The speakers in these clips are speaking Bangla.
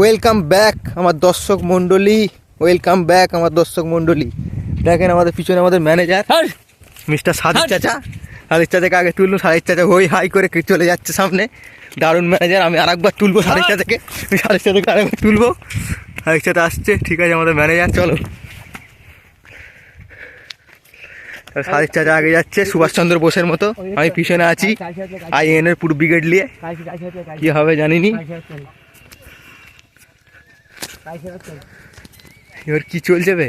ওয়েলকাম ব্যাক আমার দর্শক মণ্ডলী। ওয়েলকাম ব্যাক আমার দর্শক মণ্ডলী। দেখেন আমাদের পিছনে আমাদের ম্যানেজার মিস্টার সাদিক চাচা। সাদিক চাচাকে আগে তুললো সাদিক চাচা হই হাই করে চলে যাচ্ছে সামনে। দারুণ ম্যানেজার আমি আরেকবার তুলবো সাদিক চাচাকে। আমি সাদিক চাচাকে আরেকবার তুলবো। সাদিক চাচা আসছে ঠিক আছে আমাদের ম্যানেজার চলো। সাদিক চাচা আগে যাচ্ছে সুভাষচন্দ্র বোসের মতো। আমি পিছনে আছি। আইএন এর পুরো ব্রিগেড নিয়ে। কি হবে জানিনি। এবার কি চলছে বে?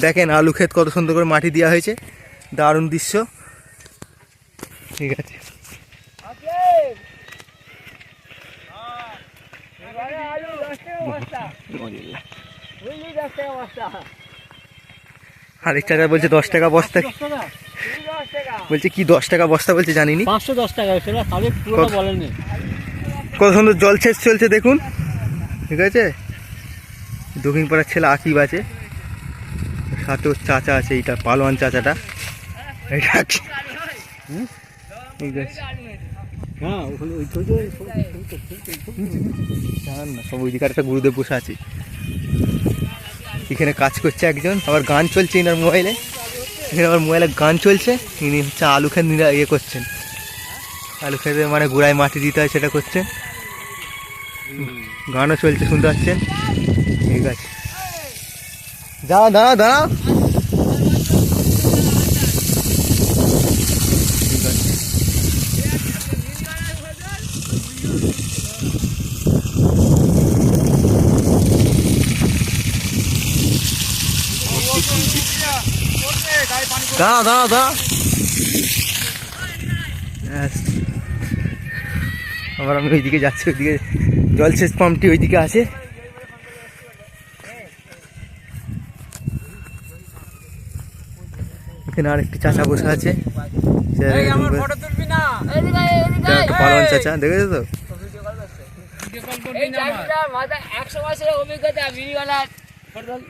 দেখেন আলু ক্ষেত কত সুন্দর করে মাটি দেওয়া হয়েছে। দারুণ দৃশ্য। ঠিক আছে। আরেক চাচা বলছে দশ টাকা বস্তা। বলছে কি দশ টাকা বস্তা বলছে জানিনি। পাঁচশো দশ টাকা কত? বলেনি কত সুন্দর জলসেচ চলছে দেখুন। ঠিক আছে? দক্ষিণ পাড়ার ছেলে আকিব আছে। সাথে ওর চাচা আছে এইটা পালোয়ান চাচাটা। এটা হ্যাঁ ওখানে ওই সব ওইদিকে একটা গুরুদেব বসে আছে। এখানে কাজ করছে একজন আবার গান চলছে এনার মোবাইলে। এখানে আবার মোবাইলে গান চলছে ইনি হচ্ছে আলু খেত নিরা ইয়ে করছেন। আলু খেতে মানে গোড়ায় মাটি দিতে হয় সেটা করছেন। গানও চলছে শুনতে পাচ্ছেন। ঠিক আছে দাঁড়া দাঁড়া দাঁড়া দাঁড়া দাঁড়া দাঁড়া। আবার আমি ওইদিকে যাচ্ছি, ওইদিকে জলসেচ পাম্পটি ওইদিকে আছে। এখানে আরেকটি চাচা বসে আছে। পালোয়ান চাচা দেখেছ তো?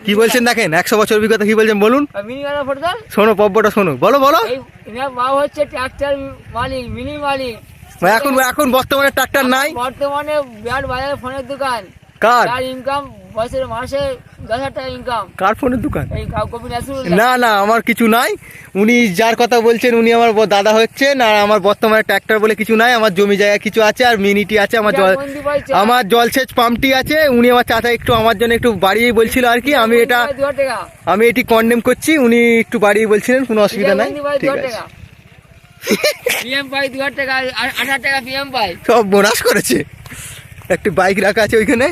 কি বলছেন দেখেন? একশো বছর অভিজ্ঞতা কি বলছেন? বলুন। শোনো পব্বটা শোনো। বলো বলো। মা হচ্ছে ট্রাক্টর মালিক মিনি মালিক এখন এখন বর্তমানে ট্রাক্টর নাই। বর্তমানে বিরাট বাজারে ফোনের দোকান। কার? ইনকাম বছরে মাসে দশ হাজার টাকা ইনকাম কার ফোনের দোকান? এই না না আমার কিছু নাই। উনি যার কথা বলছেন উনি আমার দাদা হচ্ছেন আর আমার বর্তমানে ট্র্যাক্টর বলে কিছু নাই আমার জমি জায়গা কিছু আছে আর মিনিটি আছে আমার জল আমার জলসেচ পাম্পটি আছে উনি আমার চাচা একটু আমার জন্য একটু বাড়িয়ে বলছিল আর কি আমি এটা আমি এটি কন্ডেম করছি উনি একটু বাড়িয়ে বলছিলেন কোনো অসুবিধা নাই ঠিক আছে। সব বোনাস করেছে। একটি বাইক রাখা আছে ওইখানে।